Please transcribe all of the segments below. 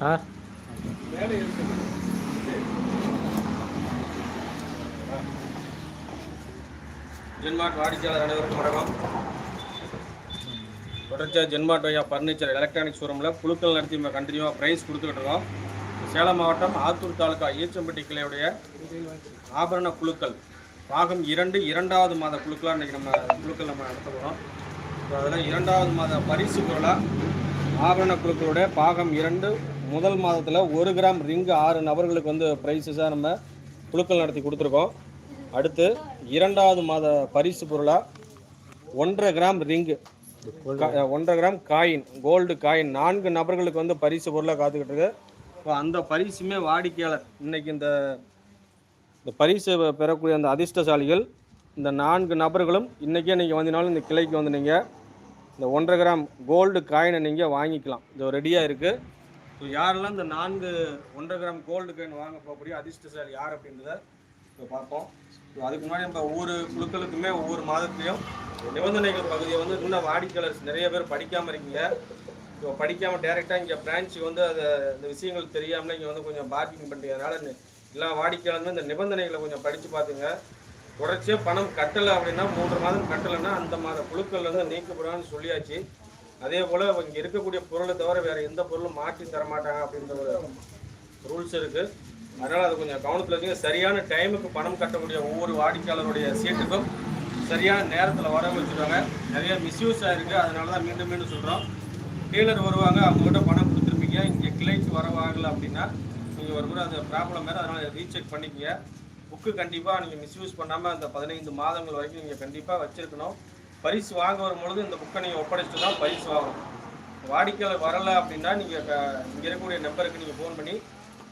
ஆ? ஜென்மார்ட் வாடிக்கையாளர் அனைவருக்கும் வணக்கம். தொடர்ச்சியாக ஜென்மாட் ஐயா ஃபர்னிச்சர் எலக்ட்ரானிக் ஷோரூமில் குழுக்கள் நடத்தி நம்ம கண்டினியூவாக ப்ரைஸ் கொடுத்துக்கிட்டு இருக்கோம். சேலம் மாவட்டம் ஆத்தூர் தாலுகா ஈச்சம்பட்டி கிளையுடைய ஆபரண குழுக்கள். பாகம் இரண்டு இரண்டாவது மாத குழுக்களாக இன்றைக்கி நம்ம குழுக்கள் நம்ம நடத்த போகிறோம் ஸோ அதில் இரண்டாவது மாத பரிசு பொருளாக ஆபரண குழுக்களுடைய பாகம் இரண்டு முதல் மாதத்தில் ஒரு கிராம் ரிங்கு ஆறு நபர்களுக்கு வந்து ப்ரைஸஸாக நம்ம குழுக்கள் நடத்தி கொடுத்துருக்கோம். அடுத்து இரண்டாவது மாத பரிசு பொருளாக ஒன்றரை கிராம் ரிங்கு ஒன்றரை கிராம் காயின் கோல்டு காயின் நான்கு நபர்களுக்கு வந்து பரிசு பொருளாக காத்துக்கிட்டு இருக்கு இப்போ அந்த பரிசுமே வாடிக்கையாளர் இன்னைக்கு இந்த இந்த பரிசு பெறக்கூடிய அந்த அதிர்ஷ்டசாலிகள் இந்த நான்கு நபர்களும் இன்றைக்கே நீங்கள் வந்தினாலும் இந்த கிளைக்கு வந்து நீங்கள் இந்த ஒன்றரை கிராம் கோல்டு காயினை நீங்கள் வாங்கிக்கலாம். இது ரெடியாக இருக்குது ஸோ யாரெல்லாம் இந்த நான்கு ஒன்றரை கிராம் கோல்டு காயின் வாங்க போகக்கூடிய அதிர்ஷ்டசாலி யார் அப்படின்றத இப்போ பார்ப்போம். ஸோ அதுக்கு முன்னாடி நம்ம ஒவ்வொரு குழுக்களுக்குமே ஒவ்வொரு மாதத்துலையும் நிபந்தனைகள் பகுதியை வந்து இன்னும் வாடிக்கையாளர் நிறைய பேர் படிக்காமல் இருக்கீங்க. ஸோ படிக்காமல் டேரெக்டாக இங்கே பிரான்ச்சுக்கு வந்து அதை இந்த விஷயங்கள் தெரியாமல் இங்கே வந்து கொஞ்சம் பார்க்கிங் பண்ணுறதுனால எல்லா வாடிக்கையாளருமே இந்த நிபந்தனைகளை கொஞ்சம் படித்து பார்த்துங்க. தொடர்ச்சியாக பணம் கட்டலை அப்படின்னா மூன்று மாதம் கட்டலைன்னா அந்த மாத குழுக்கள் வந்து நீக்கப்படுவான்னு சொல்லியாச்சு. அதே போல் இங்கே இருக்கக்கூடிய பொருளை தவிர வேறு எந்த பொருளும் மாற்றி தர மாட்டாங்க அப்படின்ற ஒரு ரூல்ஸ் இருக்குது அதனால் அது கொஞ்சம் கவனத்தில் வச்சுங்க சரியான டைமுக்கு பணம் கட்டக்கூடிய ஒவ்வொரு வாடிக்கையாளருடைய சீட்டுக்கும் சரியான நேரத்தில் வர வச்சுருவாங்க நிறைய மிஸ்யூஸ் ஆகிருக்கு அதனால தான் மீண்டும் மீண்டும் சொல்கிறோம் டீலர் வருவாங்க அவங்ககிட்ட பணம் கொடுத்துருப்பீங்க. இங்கே கிளைக்கு வரவாகலை அப்படின்னா நீங்கள் ஒரு முறை அது ப்ராப்ளம் வேறு அதனால் ரீசெக் பண்ணிக்கங்க. புக்கு கண்டிப்பாக நீங்கள் மிஸ்யூஸ் பண்ணாமல் அந்த பதினைந்து மாதங்கள் வரைக்கும் நீங்கள் கண்டிப்பாக வச்சுருக்கணும். பரிசு வாங்க வரும்பொழுது இந்த புக்கை நீங்கள் ஒப்படைச்சிட்டு தான் பரிசு வாங்கணும். வாடிக்கையாளர் வரலை அப்படின்னா நீங்கள் இங்கே இருக்கக்கூடிய நம்பருக்கு நீங்கள் ஃபோன் பண்ணி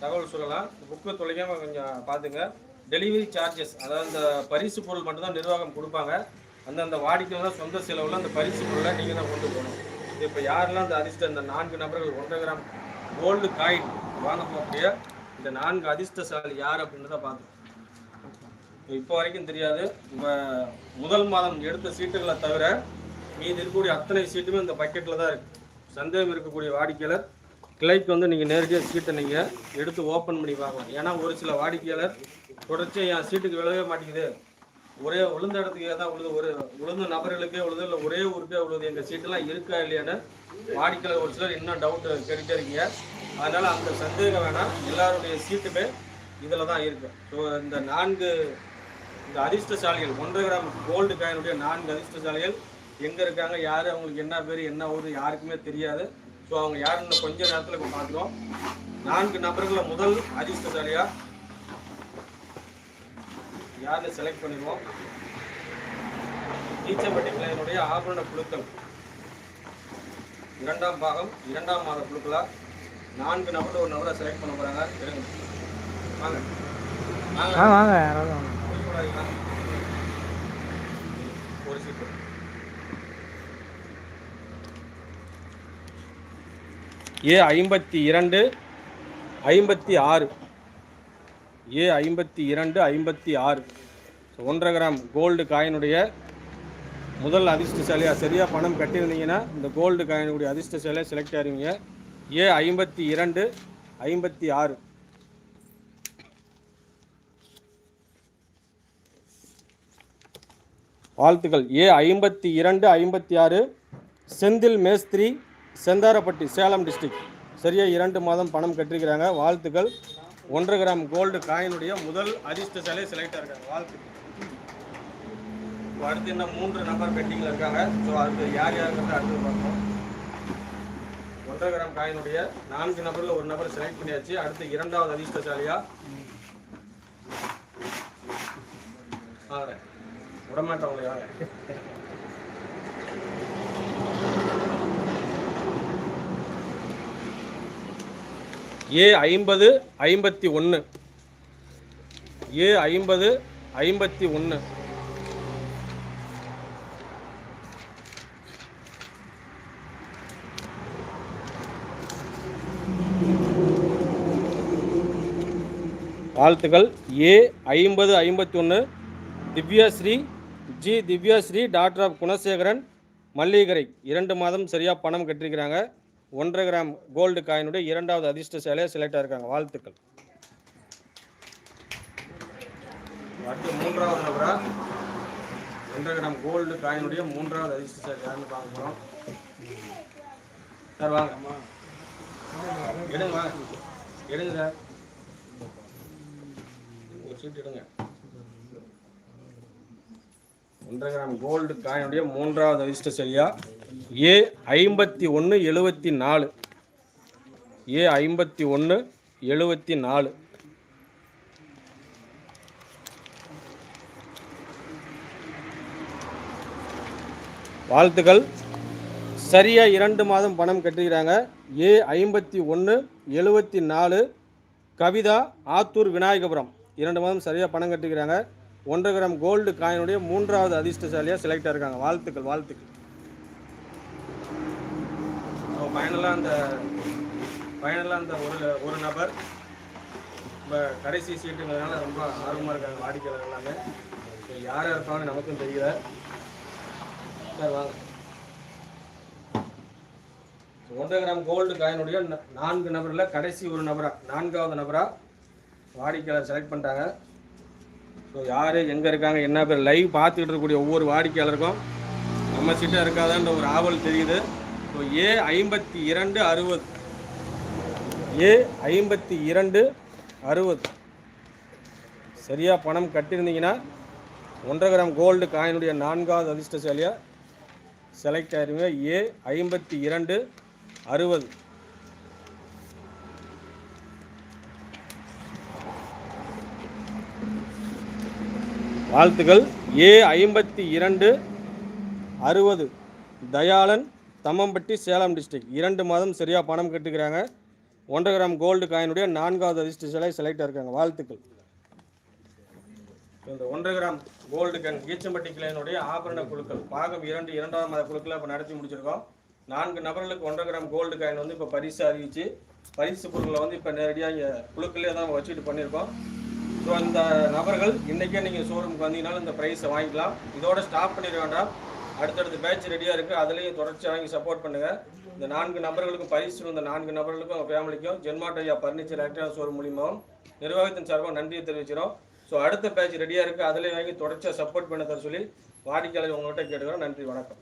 தகவல் சொல்லலாம். புக்கு தொலைக்காமல் கொஞ்சம் பார்த்துங்க. டெலிவரி சார்ஜஸ் அதாவது இந்த பரிசு பொருள் மட்டும்தான் நிர்வாகம் கொடுப்பாங்க. அந்தந்த வாடிக்கையாளர் சொந்த செலவில் அந்த பரிசு பொருளை நீங்கள் தான் கொண்டு போகணும். இப்போ யாரெல்லாம் அந்த அதிர்ஷ்ட இந்த நான்கு நபர்கள் ஒன்றரை கிராம் கோல்டு காயின் வாங்க போகக்கூடிய இந்த நான்கு அதிர்ஷ்டசாலி யார் அப்படின்றத பார்த்துக்கோங்க இப்போ வரைக்கும் தெரியாது. முதல் மாதம் எடுத்த சீட்டுகளை தவிர மீதி இருக்கக்கூடிய அத்தனை சீட்டுமே இந்த பக்கெட்டில் தான் இருக்குது சந்தேகம் இருக்கக்கூடிய வாடிக்கையாளர் கிளைக்கு வந்து நீங்கள் நேரடியாக சீட்டை நீங்கள் எடுத்து ஓப்பன் பண்ணி பார்க்கலாம். ஏன்னா ஒரு சில வாடிக்கையாளர் தொடர்ச்சியாக என் சீட்டுக்கு விழவே மாட்டேங்குது. ஒரே உளுந்த இடத்துக்கே தான் உழுது ஒரு உளுந்த நபர்களுக்கே உழுது இல்லை ஒரே ஊருக்கே உழுது எங்கள் சீட்டெல்லாம் இருக்கா இல்லையான்னு வாடிக்கையாளர் ஒரு சிலர் இன்னும் டவுட் கேட்டுட்டே இருக்கீங்க. அதனால் அந்த சந்தேகம் வேணாம். எல்லாருடைய சீட்டுமே இதில் தான் இருக்குது ஸோ இந்த நான்கு இந்த அதிர்ஷ்டசாலிகள் ஒன்றரை கிராம் கோல்டு காயினுடைய நான்கு அதிர்ஷ்டசாலிகள். எங்கே இருக்காங்க யார் அவங்களுக்கு என்ன பேர் என்ன ஊர் யாருக்குமே தெரியாது. ஸோ அவங்க யாருன்னு கொஞ்ச நேரத்தில் இப்போ பார்க்குறோம் நான்கு நபர்களில் முதல் அதிர்ஷ்டசாலியா? யாருன்னு செலக்ட் பண்ணிடுவோம். நீச்சம்பட்டி கிளையினுடைய ஆபரண குழுக்கள் இரண்டாம் பாகம் இரண்டாம் மாத குழுக்களாக நான்கு நபர்கள் ஒரு நபரை செலக்ட் பண்ண போகிறாங்க வாங்க. வாங்க. வாங்க. ஒரு ஏ ஐம்பத்தி இரண்டு ஐம்பத்தி ஆறு. ஏ ஐம்பத்தி இரண்டு ஐம்பத்தி ஆறு. ஒன்றரை கிராம் கோல்டு காயினுடைய முதல் அதிர்ஷ்டசாலியாக சரியாக பணம் கட்டியிருந்தீங்கன்னா இந்த கோல்டு காயினுடைய அதிர்ஷ்டசாலியாக செலக்ட் ஆயிருவீங்க. ஏ ஐம்பத்தி இரண்டு ஐம்பத்தி ஆறு. வாழ்த்துக்கள். ஏ ஐம்பத்தி இரண்டு ஐம்பத்தி ஆறு செந்தில் மேஸ்திரி செந்தாரப்பட்டி சேலம் டிஸ்ட்ரிக்ட் சரியா இரண்டு மாதம் பணம் கட்டிருக்கிறாங்க. வாழ்த்துக்கள். ஒன்றரை கிராம் கோல்டு காயினுடைய முதல் அதிர்ஷ்டசாலை செலக்ட் இருக்காங்க. வாழ்த்துக்கள். அடுத்து இன்னும் மூன்று நம்பர் பெட்டிங்கில் இருக்காங்க. ஸோ அடுத்து யார் யாருங்கிறத அடுத்து பார்ப்போம். ஒன்றரை கிராம் காயினுடைய நான்கு நபரில் ஒரு நபர் செலக்ட் பண்ணியாச்சு. அடுத்து இரண்டாவது அதிர்ஷ்டசாலியா ஆகிறேன் விடமாட்டவங்க ஏ ஐம்பது ஐம்பத்தி ஒன்று ஏ ஐம்பது ஐம்பத்தி ஒன்று வாழ்த்துக்கள். ஏ ஐம்பது ஐம்பத்தி ஒன்று திவ்யாஸ்ரீ ஜி திவ்யாஸ்ரீ டாக்டர் ஆஃப் குணசேகரன் மல்லிகரை. இரண்டு மாதம் சரியாக பணம் கட்டிருக்கிறாங்க. ஒன்றரை கிராம் கோல்டு காயினுடைய இரண்டாவது அதிர்ஷ்ட சேலையை செலக்ட் ஆயிருக்காங்க. வாழ்த்துக்கள். அடுத்து மூன்றாவது நபரா? ஒன்றரை கிராம் கோல்டு காயினுடைய மூன்றாவது அதிர்ஷ்ட சேலை யாருன்னு பார்க்க போகிறோம் சார் வாங்க. எடுங்க எடுங்க சார். ஒரு சீட் எடுங்க. ஒன்றரை கிராம் கோல்டு காயினுடைய மூன்றாவது அதிர்ஷ்ட சரியா ஏ ஐம்பத்தி ஒன்று எழுபத்தி நாலு. ஏ ஐம்பத்தி ஒன்று எழுபத்தி நாலு. வாழ்த்துக்கள். சரியா இரண்டு மாதம் பணம் கட்டுகிறாங்க. ஏ ஐம்பத்தி ஒன்று எழுபத்தி நாலு. கவிதா ஆத்தூர் விநாயகபுரம். இரண்டு மாதம் சரியாக பணம் கட்டுகிறாங்க. ஒன்றரை கிராம் கோல்டு காயினுடைய மூன்றாவது அதிர்ஷ்டசாலியாக செலக்ட் ஆயிருக்காங்க வாழ்த்துக்கள் வாழ்த்துக்கள். ஃபைனலாக அந்த ஃபைனலாக அந்த ஒரு ஒரு நபர். இப்போ கடைசி சீட்டுங்கிறதுனால ரொம்ப ஆர்வமாக இருக்காங்க வாடிக்கையாளர் எல்லாமே. ஸோ யார் இருப்பாங்கன்னு நமக்கும் தெரியல. சார் வாங்க. ஒன்றரை கிராம் கோல்டு காயினுடைய நான்கு நபரில் கடைசி ஒரு நபராக நான்காவது நபராக வாடிக்கையாளர் செலக்ட் பண்ணிட்டாங்க. ஸோ யார் எங்கே இருக்காங்க என்ன பேர்? லைவ் பார்த்துக்கிட்டு இருக்கக்கூடிய ஒவ்வொரு வாடிக்கையாளருக்கும் நம்ம சீட்டாக இருக்காதான்ற ஒரு ஆவல் தெரியுது. ஸோ ஏ ஐம்பத்தி இரண்டு அறுபது. ஏ ஐம்பத்தி இரண்டு அறுபது. சரியாக பணம் கட்டியிருந்தீங்கன்னா ஒன்றரை கிராம் கோல்டு காயினுடைய நான்காவது அதிர்ஷ்டசாலியாக செலக்ட் ஆயிருங்க. ஏ ஐம்பத்தி இரண்டு அறுபது. வாழ்த்துக்கள் ஏ ஐம்பத்தி இரண்டு அறுபது. தயாளன் தம்மம்பட்டி சேலம் டிஸ்ட்ரிக்ட் இரண்டு மாதம் சரியாக பணம் கட்டுக்கிறாங்க ஒன்றரை கிராம் கோல்டு காயினுடைய நான்காவது அதிர்ஷ்ட சிலை செலக்ட் இருக்காங்க. வாழ்த்துக்கள். இந்த ஒன்றரை கிராம் கோல்டு கன் ஈச்சம்பட்டி கிளையினுடைய ஆபரண குழுக்கள். பாகம் இரண்டு இரண்டாவது மாத குழுக்களை இப்போ நடத்தி முடிச்சிருக்கோம். நான்கு நபர்களுக்கு ஒன்றரை கிராம் கோல்டு காயின் வந்து இப்போ பரிசு அறிவிச்சு பரிசு பொருட்களை வந்து இப்போ நேரடியாக இங்கே குழுக்களே தான் வச்சுட்டு பண்ணியிருக்கோம். ஸோ அந்த நபர்கள் இன்றைக்கே நீங்கள் ஷோரூமுக்கு வந்தீங்கனாலும் இந்த ப்ரைஸை வாங்கிக்கலாம். இதோட ஸ்டாப் பண்ணிட வேண்டாம். அடுத்தடுத்த பேட்ச் ரெடியாக இருக்குது அதுலேயும் தொடர்ச்சி வாங்கி சப்போர்ட் பண்ணுங்கள் இந்த நான்கு நபர்களுக்கும் பரிசு இந்த நான்கு நபர்களுக்கும் அவங்க ஃபேமிலிக்கும் ஜென்மாட்டையா பர்னிச்சர் எலக்ட்ரானிக் ஷோரூம் மூலியமாகவும் நிர்வாகத்தின் சார்பாக நன்றியை தெரிவிக்கிறோம். ஸோ அடுத்த பேட்ச் ரெடியாக இருக்குது அதிலே வாங்கி தொடர்ச்சியாக சப்போர்ட் பண்ண தர சொல்லி வாடிக்கையாளர் உங்கள்கிட்ட கேட்டுக்கிறோம். நன்றி வணக்கம்.